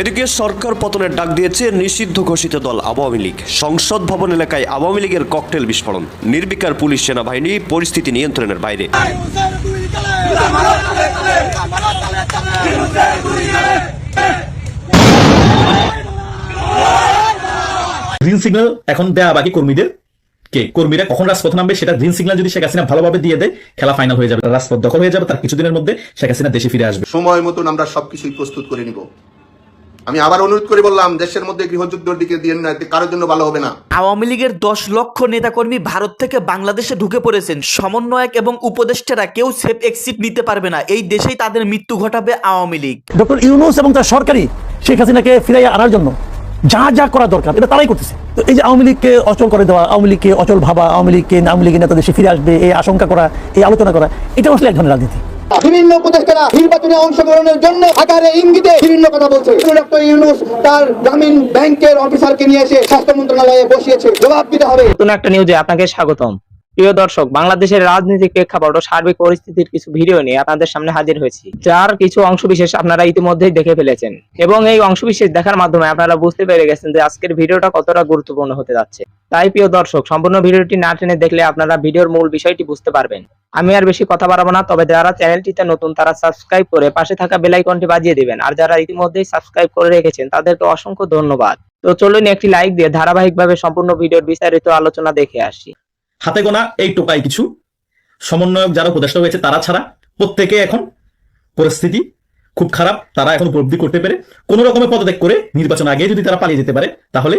এদিকে সরকার পতনের ডাক দিয়েছে নিষিদ্ধ ঘোষিত দল আওয়ামী লীগ। সংসদ ভবন এলাকায় আওয়ামী লীগের ককটেল বিস্ফোরণ। নির্বিকার পুলিশ সেনাবাহিনী পরিস্থিতি নিয়ন্ত্রণের বাইরে। গ্রিন সিগন্যাল এখন দেয়া বাকি কর্মীদের কে? কর্মীরা কখন রাজপথ নামবে সেটা গ্রিন সিগন্যাল যদি শেখ হাসিনা ভালোভাবে দিয়ে দেয় খেলা ফাইনাল হয়ে যাবে। রাজপথ দখল হয়ে যাবে তার কিছুদিনের মধ্যে শেখ হাসিনা দেশে ফিরে আসবে। সময় মতন আমরা সবকিছুই প্রস্তুত করে নিব। আমি আবার অনুরোধ করে বললাম দেশের মধ্যে গৃহযুদ্ধের দিকে দিয়ে না কারোর জন্য ভালো হবে না। আওয়ামী লীগের দশ লক্ষ নেতাকর্মী ভারত থেকে বাংলাদেশে ঢুকে পড়েছেন। সমন্বয়ক এবং উপদেষ্টারা কেউ সেফ এক্সিট নিতে পারবে না। এই দেশেই তাদের মৃত্যু ঘটাবে আওয়ামী লীগ। ডক্টর ইউনুস এবং তার সরকারি শেখ হাসিনাকে ফিরাইয়া আনার জন্য যা যা করা দরকার এটা তারাই করতেছে। তো এই যে আওয়ামী লীগকে অচল করে দেওয়া আওয়ামী লীগকে অচল ভাবা আওয়ামী লীগকে আওয়ামী লীগের নেতা দেশে ফিরে আসবে এই আশঙ্কা করা এই আলোচনা করা এটা আসলে এক ধরনের রাজনীতি। বিভিন্ন উপদেষ্টারা নির্বাচনে অংশগ্রহণের জন্য আকারে ইঙ্গিতে বিভিন্ন কথা বলছে। ইউনুস তার গ্রামীণ ব্যাংকের অফিসারকে নিয়ে এসে স্বাস্থ্য মন্ত্রণালয়ে বসিয়েছে। জবাব দিতে হবে। নতুন একটা নিউজে আপনাকে স্বাগতম। প্রিয় দর্শক, বাংলাদেশের রাজনৈতিক প্রেক্ষাপট ও সার্বিক পরিস্থিতির কিছু ভিডিও নিয়ে আপনাদের সামনে হাজির হয়েছি, যার কিছু অংশবিশেষ আপনারা ইতিমধ্যেই দেখে ফেলেছেন। এবং এই অংশবিশেষ দেখার মাধ্যমে আপনারা বুঝতে পেরে গেছেন যে আজকের ভিডিওটা কতটা গুরুত্বপূর্ণ হতে যাচ্ছে। তাই প্রিয় দর্শক, সম্পূর্ণ ভিডিওটি না টেনে দেখলে আপনারা ভিডিওর মূল বিষয়টি বুঝতে পারবেন। আমি আর বেশি কথা বাড়াবো না, তবে যারা চ্যানেলটিতে নতুন, তারা সাবস্ক্রাইব করে পাশে থাকা বেল আইকনটি বাজিয়ে দিবেন। আর যারা ইতিমধ্যেই সাবস্ক্রাইব করে রেখেছেন, তাদেরকে অসংখ্য ধন্যবাদ। তো চলুন একটি লাইক দিয়ে ধারাবাহিকভাবে সম্পূর্ণ ভিডিওর বিস্তারিত আলোচনা দেখে আসি। হাতে গোনা এই টোকাই কিছু। সমন্বয়ক যারা উপদেষ্টা হয়েছে, তারা ছাড়া প্রত্যেকে এখন পরিস্থিতি খুব খারাপ। তারা এখন উপলব্ধি করতে পেরে কোন রকমের পদত্যাগ করে নির্বাচন আগে যদি তারা পালিয়ে যেতে পারে, তাহলে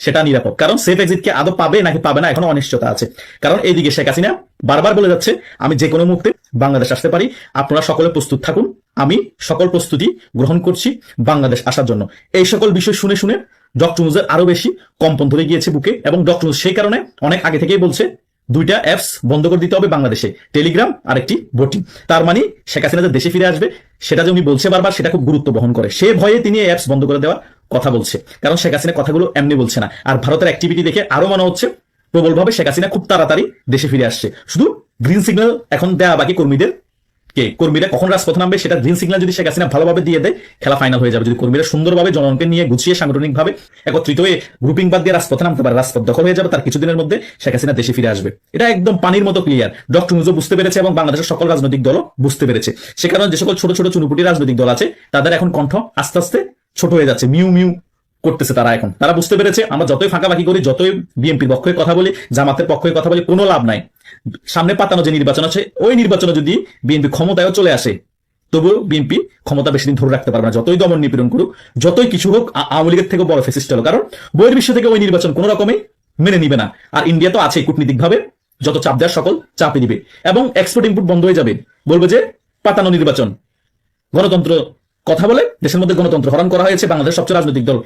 সেটা নিরাপদ। কারণ সেফ এক্সিটকে আদৌ পাবে নাকি পাবে না এখনও অনিশ্চয়তা আছে। কারণ এইদিকে শেখ হাসিনা বারবার বলে যাচ্ছে, আমি যে কোনো মুহূর্তে বাংলাদেশ আসতে পারি। আপনারা সকলে প্রস্তুত থাকুন। আমি সকল প্রস্তুতি গ্রহণ করছি বাংলাদেশ আসার জন্য। এই সকল বিষয় শুনে শুনে ডক্টর মুজের আরও বেশি কম্পন ধরে গিয়েছে বুকে এবং ডক্টর সেই কারণে অনেক আগে থেকেই বলছে দুইটা অ্যাপস বন্ধ করে দিতে হবে বাংলাদেশে টেলিগ্রাম আর একটি বোটিং তার মানে শেখ হাসিনা যে দেশে ফিরে আসবে, সেটা যে উনি বলছে বারবার, সেটা খুব গুরুত্ব বহন করে। সে ভয়ে তিনি অ্যাপস বন্ধ করে দেওয়ার কথা বলছে। কারণ শেখ হাসিনা কথাগুলো এমনি বলছে না। আর ভারতের অ্যাক্টিভিটি দেখে আরও মনে হচ্ছে প্রবলভাবে শেখ হাসিনা খুব তাড়াতাড়ি দেশে ফিরে আসছে। শুধু গ্রিন সিগন্যাল এখন দেয়া বাকি কর্মীদের কে? কর্মীরা কখন রাজপথ নামবে সেটা গ্রিন সিগন্যাল যদি শেখ হাসিনা ভালোভাবে দিয়ে দেয়, খেলা ফাইনাল হয়ে যাবে। যদি কর্মীরা সুন্দরভাবে জনগণকে নিয়ে গুছিয়ে সাংগঠনিকভাবে একত্রিত হয়ে গ্রুপিং বাদ দিয়ে রাজপথে নামতে পারে, রাজপথ দখল হয়ে যাবে, তার কিছুদিনের মধ্যে শেখ হাসিনা দেশে ফিরে আসবে। এটা একদম পানির মতো ক্লিয়ার ডক্টর মুজো বুঝতে পেরেছে এবং বাংলাদেশের সকল রাজনৈতিক দলও বুঝতে পেরেছে। সে কারণে যে সকল ছোট ছোট চুনুপুটি রাজনৈতিক দল আছে, তাদের এখন কণ্ঠ আস্তে আস্তে ছোট হয়ে যাচ্ছে, মিউ মিউ করতেছে তারা এখন। তারা বুঝতে পেরেছে, আমরা যতই ফাঁকা ফাঁকাফাঁকি করি, যতই বিএনপির পক্ষে কথা বলি, জামাতের পক্ষে কথা বলি, কোনো লাভ নাই। সামনে পাতানো যে নির্বাচন আছে, ওই নির্বাচনে যদি বিএনপি ক্ষমতায়ও চলে আসে, তবুও বিএনপি ক্ষমতা বেশি দিন ধরে রাখতে পারবে না। যতই দমন নিপীড়ন করুক, যতই কিছু হোক আওয়ামী লীগের থেকে বড় ফেসিস্ট হলো। কারণ বইয়ের বিশ্ব থেকে ওই নির্বাচন কোনো রকমে মেনে নিবে না। আর ইন্ডিয়া তো আছে কূটনীতিক ভাবে যত চাপ দেওয়ার সকল চাপে দিবে। এবং এক্সপোর্ট ইনপুট বন্ধ হয়ে যাবে। বলবে যে পাতানো নির্বাচন। গণতন্ত্র কথা বলে দেশের মধ্যে গণতন্ত্র হরণ করা হয়েছে। বাংলাদেশের সবচেয়ে রাজনৈতিক দল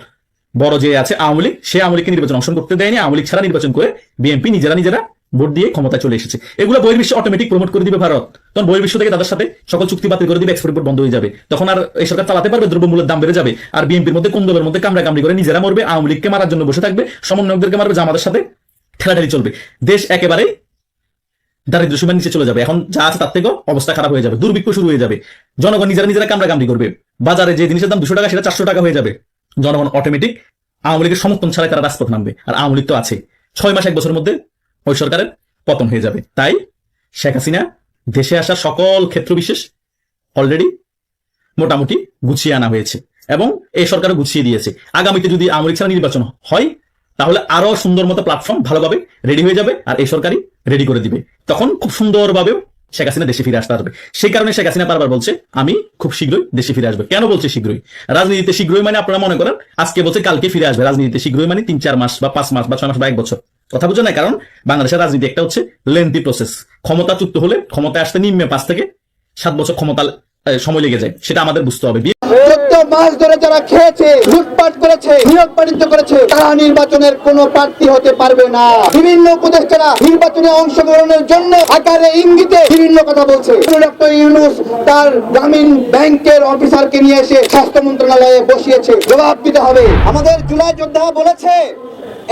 বড় যে আছে আওয়ামী লীগ, সে আওয়ামী লীগকে নির্বাচন অংশগ্রহণ করতে দেয়নি। আওয়ামী লীগ ছাড়া নির্বাচন করে বিএনপি নিজেরা নিজেরা ভোট দিয়ে ক্ষমতা চলে এসেছে। এগুলো বহির্বিশ্বে অটোমেটিক প্রমোট করে দিবে ভারত। তখন বহির্বিশ্ব থেকে তাদের সাথে সকল চুক্তি বাতিল করে দিবে এক্সপোর্ট বন্ধ হয়ে যাবে। তখন আর এই সরকার চালাতে পারবে, দ্রব্যমূল্যের দাম বেড়ে যাবে। আর বিএনপির মধ্যে কুন্দবের মধ্যে কামড়া কামড়ি করে নিজেরা মরবে, আওয়ামী লীগকে মারার জন্য বসে থাকবে, সমন্বয়কদেরকে মারবে জামাতের সাথে ঠেলাঠেলি চলবে। দেশ একেবারে দারিদ্র সীমার নিচে চলে যাবে। এখন যা আছে তার থেকেও অবস্থা খারাপ হয়ে যাবে, দুর্ভিক্ষ শুরু হয়ে যাবে। জনগণ নিজেরা নিজেরা কামড়া কামড়ি করবে। বাজারে যে জিনিসের দাম দুশো টাকা, সেটা চারশো টাকা হয়ে যাবে। জনগণ অটোমেটিক আওয়ামী লীগের সমর্থন ছাড়াই তারা রাজপথ নামবে। আর আওয়ামী লীগ তো আছে। ছয় মাস, এক বছরের মধ্যে ওই সরকারের পতন হয়ে যাবে। তাই শেখ হাসিনা দেশে আসা সকল ক্ষেত্র বিশেষ অলরেডি মোটামুটি গুছিয়ে আনা হয়েছে এবং এই সরকার গুছিয়ে দিয়েছে। আগামীতে যদি আওয়ামী লীগ ছাড়া নির্বাচন হয়, তাহলে আরও সুন্দর মতো প্ল্যাটফর্ম ভালোভাবে রেডি হয়ে যাবে আর এই সরকারই রেডি করে দিবে। তখন খুব সুন্দরভাবেও শেখ হাসিনা দেশে ফিরে আসতে পারবে। সেই কারণে শেখ হাসিনা বারবার বলছে, আমি খুব শীঘ্রই দেশে ফিরে আসবে। কেন বলছে শীঘ্রই? রাজনীতিতে শীঘ্রই মানে আপনারা মনে করেন, আজকে বলছে, কালকে ফিরে আসবে। রাজনীতিতে শীঘ্রই মানে তিন, চার মাস বা পাঁচ মাস বা ছয় মাস বা এক বছর। কথা বুঝো না কারণ বাংলাদেশের রাজনীতি একটা হচ্ছে লেন্থি প্রসেস ক্ষমতা চুক্ত হলে ক্ষমতায় আসতে নিম্নে পাঁচ থেকে সাত বছর ক্ষমতা সময় লেগে যায়। সেটা আমাদের বুঝতে হবে। মাস ধরে যারা খেয়েছে, লুটপাট করেছে, নিয়োগ করেছে, তারা নির্বাচনের কোন প্রার্থী হতে পারবে না। বিভিন্ন উপদেষ্টারা নির্বাচনে অংশগ্রহণের জন্য আকারে ইঙ্গিতে বিভিন্ন কথা বলছে। ইউনুস তার গ্রামীণ ব্যাংকের অফিসারকে নিয়ে এসে স্বাস্থ্য মন্ত্রণালয়ে বসিয়েছে। জবাব দিতে হবে। আমাদের জুলাই যোদ্ধা বলেছে,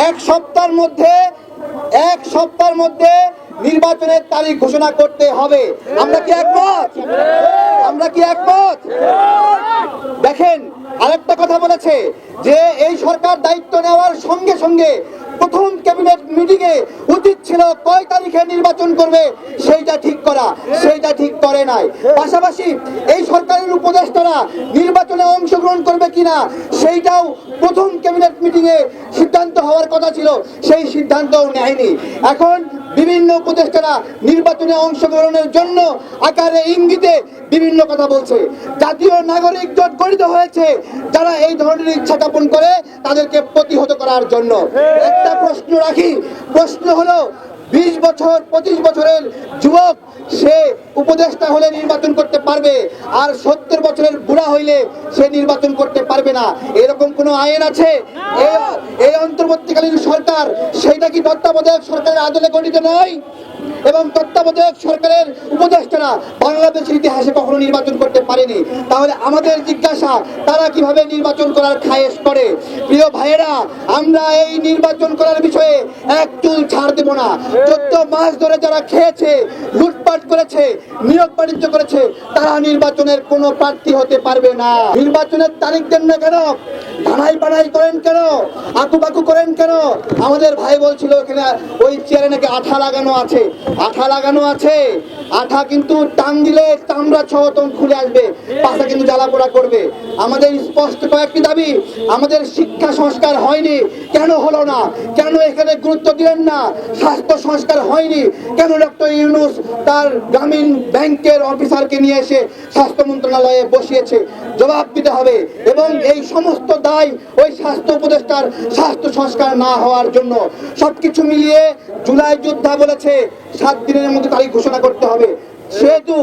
এক সপ্তাহের মধ্যে, এক সপ্তাহের মধ্যে নির্বাচনের তারিখ ঘোষণা করতে হবে। আমরা কি একমত? আমরা কি একমত? দেখেন, আরেকটা কথা বলেছে যে, এই সরকার দায়িত্ব নেওয়ার সঙ্গে সঙ্গে প্রথম ক্যাবিনেট মিটিং এ উচিত ছিল কয় তারিখে নির্বাচন করবে, সেইটা ঠিক করা, সেইটা ঠিক করে নাই। পাশাপাশি এই সরকারের উপদেষ্টারা নির্বাচনে অংশগ্রহণ করবে কিনা, সেইটাও প্রথম ক্যাবিনেট মিটিং এ সিদ্ধান্ত হওয়ার কথা ছিল, সেই সিদ্ধান্তও নেয়নি। এখন বিভিন্ন উপদেষ্টারা নির্বাচনে অংশগ্রহণের জন্য আকারে ইঙ্গিতে বিভিন্ন কথা বলছে। জাতীয় নাগরিক জোট গঠিত হয়েছে। যারা এই ধরনের ইচ্ছা জ্ঞাপন করে, তাদেরকে প্রতিহত করার জন্য। একটা প্রশ্ন রাখি। প্রশ্ন হলো বিশ বছর পঁচিশ বছরের যুবক সে উপদেষ্টা হলে নির্বাচন করতে পারবে। আর সত্তর বছরের বুড়া হইলে সে নির্বাচন করতে পারবে না। এরকম কোনো আইন আছে? এই- এই অন্তর্বর্তীকালীন সরকার সেটা কি তত্ত্বাবধায়ক সরকারের আদলে গঠিত নয়? এবং তত্ত্বাবধায়ক সরকারের উপদেষ্টারা বাংলাদেশের ইতিহাসে কখনো নির্বাচন করতে পারেনি। তাহলে আমাদের জিজ্ঞাসা, তারা কীভাবে নির্বাচন করার খায়েশ করে? প্রিয় ভাইয়েরা, আমরা এই নির্বাচন করার বিষয়ে এক চুল ছাড় দেব না। চোদ্দ মাস ধরে যারা খেয়েছে, লুটপাট করেছে, নিয়োগ বাণিজ্য করেছে, তারা নির্বাচনের কোনো প্রার্থী হতে পারবে না। নির্বাচনের তারিখ দেন না কেন? ধানাই পানাই করেন কেন? আকুপাকু করেন কেন? আমাদের ভাই বলছিল, এখানে ওই চেয়ারে নাকি আঠা লাগানো আছে। আঠা লাগানো আছে। আঠা কিন্তু টান দিলে চামড়া সহ খুলে আসবে। পাশা কিন্তু জ্বালা পোড়া করবে। আমাদের স্পষ্ট কয়েকটি দাবি, আমাদের শিক্ষা সংস্কার হয়নি। কেন হলো না? কেন এখানে গুরুত্ব দিলেন না? স্বাস্থ্য সংস্কার হয়নি। কেন ডক্টর ইউনুস তার গ্রামীণ ব্যাংকের অফিসারকে নিয়ে এসে স্বাস্থ্য মন্ত্রণালয়ে বসিয়েছে? জবাব দিতে হবে। এবং এই সমস্ত দায় ওই স্বাস্থ্য উপদেষ্টার স্বাস্থ্য সংস্কার না হওয়ার জন্য। সবকিছু মিলিয়ে জুলাই যোদ্ধা বলেছে সাত দিনের মধ্যে তারিখ ঘোষণা করতে হবে। সেহেতু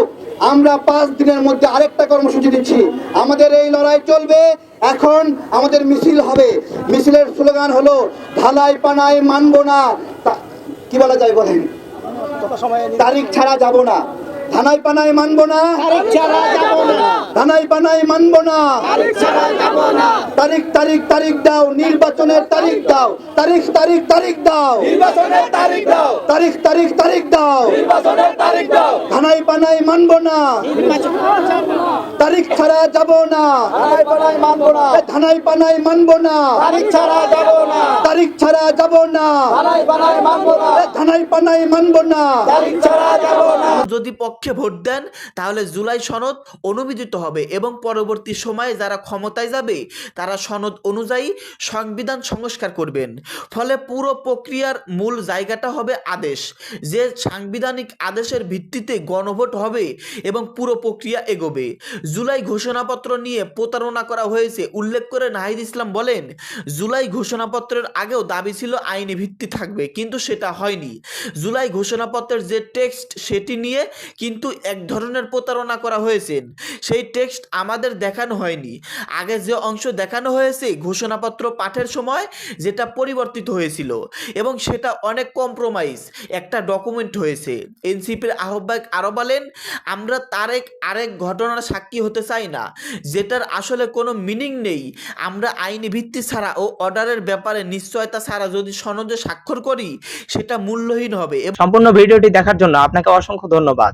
আমরা পাঁচ দিনের মধ্যে আরেকটা কর্মসূচি দিচ্ছি। আমাদের এই লড়াই চলবে। এখন আমাদের মিছিল হবে। মিছিলের স্লোগান হলো ঢালাই পানায় মানব না। কি বলা যায় বলেন? তারিখ ছাড়া যাব না। ধানাই পানায় মানবো না। ধানাই পানায় মানবো না। তারিখ তারিখ তারিখ দাও, নির্বাচনের তারিখ দাও। তারিখ তারিখ তারিখ দাও। তারিখ তারিখ তারিখ দাও। ধানাই পানাই মানবো না। তারিখ ছাড়া যাব না। ধানাই পানাই মানবো না। তারিখ ছাড়া যাব না। যাব না ধানাই পানাই মানবো না। যদি পক্ষে ভোট দেন, তাহলে জুলাই সনদ অনুমোদিত হবে এবং পরবর্তী সময়ে যারা ক্ষমতায় যাবে, তারা সনদ অনুযায়ী সংবিধান সংস্কার করবেন। ফলে পুরো প্রক্রিয়ার মূল জায়গাটা হবে আদেশ। যে সাংবিধানিক আদেশের ভিত্তিতে গণভোট হবে এবং পুরো প্রক্রিয়া এগোবে। জুলাই ঘোষণাপত্র নিয়ে প্রতারণা করা হয়েছে, উল্লেখ করে নাহিদ ইসলাম বলেন, জুলাই ঘোষণাপত্রের আগেও দাবি ছিল আইনি ভিত্তি থাকবে, কিন্তু সেটা হয়নি। জুলাই ঘোষণাপত্রের যে টেক্সট, সেটি নিয়ে কিন্তু এক ধরনের প্রতারণা করা হয়েছে সেই টেক্সট আমাদের দেখানো হয়নি। আগে যে অংশ দেখানো হয়েছে ঘোষণাপত্র পাঠের সময় যেটা পরিবর্তিত হয়েছিল এবং সেটা অনেক কম্প্রোমাইজ একটা ডকুমেন্ট হয়েছে। এনসিপির আহ্বায়ক আরও বলেন, আমরা তারেক আরেক ঘটনার সাক্ষী হতে চাই না, যেটার আসলে কোনো মিনিং নেই। আমরা আইনি ভিত্তি ছাড়া ও অর্ডারের ব্যাপারে নিশ্চয়তা ছাড়া যদি সনদে স্বাক্ষর করি, সেটা মূল্যহীন হবে সম্পূর্ণ ভিডিওটি দেখার জন্য আপনাকে অসংখ্য ধন্যবাদ।